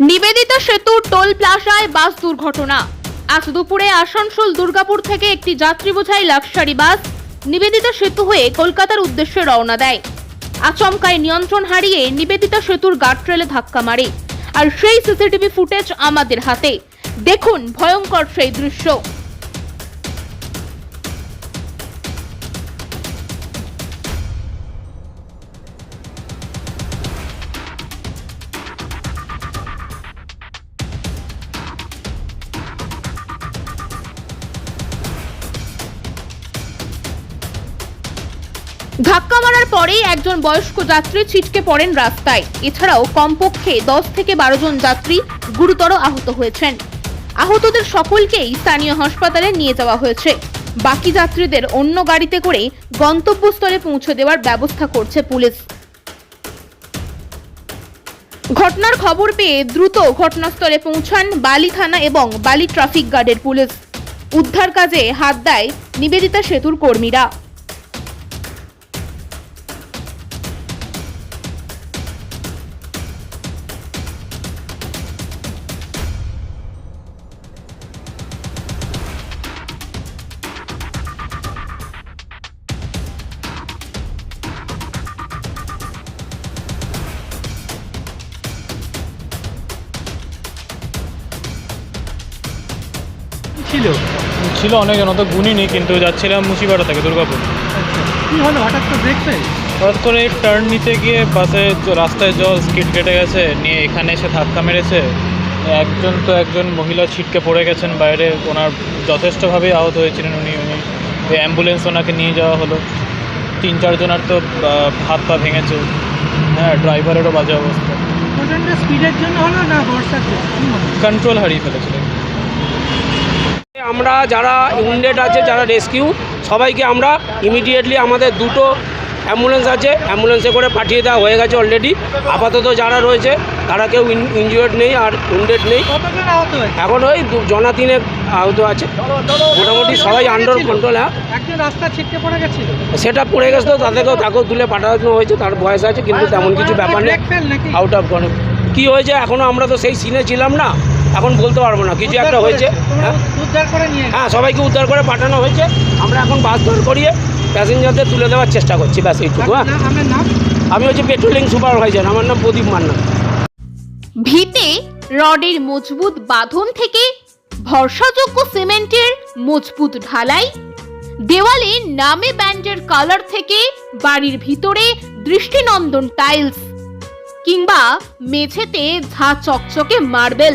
নিবেদিতা সেতুর টোল প্লাজায় বাস দুর্ঘটনা। আজ দুপুরে আসানসোল দুর্গাপুর থেকে একটি যাত্রী বোঝাই লাক্সারি বাস নিবেদিতা সেতু হয়ে কলকাতার উদ্দেশ্যে রওনা দেয়। আচমকায় নিয়ন্ত্রণ হারিয়ে নিবেদিতা সেতুর গার্ডরেলে ধাক্কা মারে। আর সেই সিসিটিভি ফুটেজ আমাদের হাতে। দেখুন ভয়ঙ্কর সেই দৃশ্য। ধাক্কা মারার পরেই একজন বয়স্ক যাত্রী ছিটকে পড়েন রাস্তায়। এছাড়াও কমপক্ষে দশ থেকে বারো জন যাত্রী গুরুতর আহত হয়েছেন। আহতদের সকলকেই স্থানীয় হাসপাতালে নিয়ে যাওয়া হয়েছে। বাকি যাত্রীদের অন্য গাড়িতে করে গন্তব্যস্থলে পৌঁছে দেওয়ার ব্যবস্থা করছে পুলিশ। ঘটনার খবর পেয়ে দ্রুত ঘটনাস্থলে পৌঁছান বালি থানা এবং বালি ট্রাফিক গার্ডের পুলিশ। উদ্ধার কাজে হাত দেয় নিবেদিতা সেতুর কর্মীরা। ছিল? ছিল অনেকজন অত গুণিনি কিন্তু যাচ্ছিলাম মুচিপাড়া থেকে দুর্গাপুর। কি হলো? হঠাৎ হঠাৎ করে টার্ন নিতে গিয়ে বাসে রাস্তায় জল স্কিড কেটে গেছে নিয়ে এখানে এসে ধাক্কা মেরেছে। একজন তো একজন মহিলা ছিটকে পড়ে গেছেন বাইরে ওনার যথেষ্টভাবেই আহত হয়েছিলেন উনি উনি অ্যাম্বুলেন্স ওনাকে নিয়ে যাওয়া হলো। তিন চারজনের তো হাত পা ভেঙেছে। হ্যাঁ ড্রাইভারেরও বাজে অবস্থা। স্পিডের জন্য হলো না বর্ষার? কন্ট্রোল হারিয়ে ফেলেছিলেন। আমরা যারা ইউনিট আছে যারা রেস্কিউ সবাইকে আমরা ইমিডিয়েটলি আমাদের দুটো অ্যাম্বুলেন্স আছে অ্যাম্বুলেন্সে করে পাঠিয়ে দেওয়া হয়ে গেছে অলরেডি আপাতত যারা রয়েছে তারা কেউ ইনজিওর্ড নেই আর উন্ডেড নেই। এখন ওই জনা তিনে আহত আছে। মোটামুটি সবাই আন্ডার কন্ট্রোল হ্যাঁ। সেটা পড়ে গেছে তো তাদেরকেও তাকেও তুলে পাঠানো হয়েছে তার বয়স আছে কিন্তু তেমন কিছু ব্যাপার নেই। আউট অফ কন কি হয়েছে? এখনও আমরা তো সেই সিনে ছিলাম না। এখন বলতে পারব না কিছু একটা হয়েছে হ্যাঁ। তোমরা উদ্ধার করে নিয়ে গেছে। হ্যাঁ সবাইকে উদ্ধার করে পাঠানো হয়েছে আমরা এখন বাস ধর করিয়ে প্যাসেঞ্জারদের তুলে দেওয়ার চেষ্টা করছি ব্যাস এইটুকু হ্যাঁ। আমি হচ্ছে পেট্রোলিং সুপারভাইজার আমার নাম প্রদীপ মান্না। ভিতে রডের মজবুত বাঁধন থেকে ভরসাযোগ্য সিমেন্টের মজবুত ঢালাই দেওয়ালে নামে ব্যান্ডের কালার থেকে বাড়ির ভিতরে দৃষ্টিনন্দন টাইলস কিংবা মেঝেতে ঝা চকচকে মার্বেল।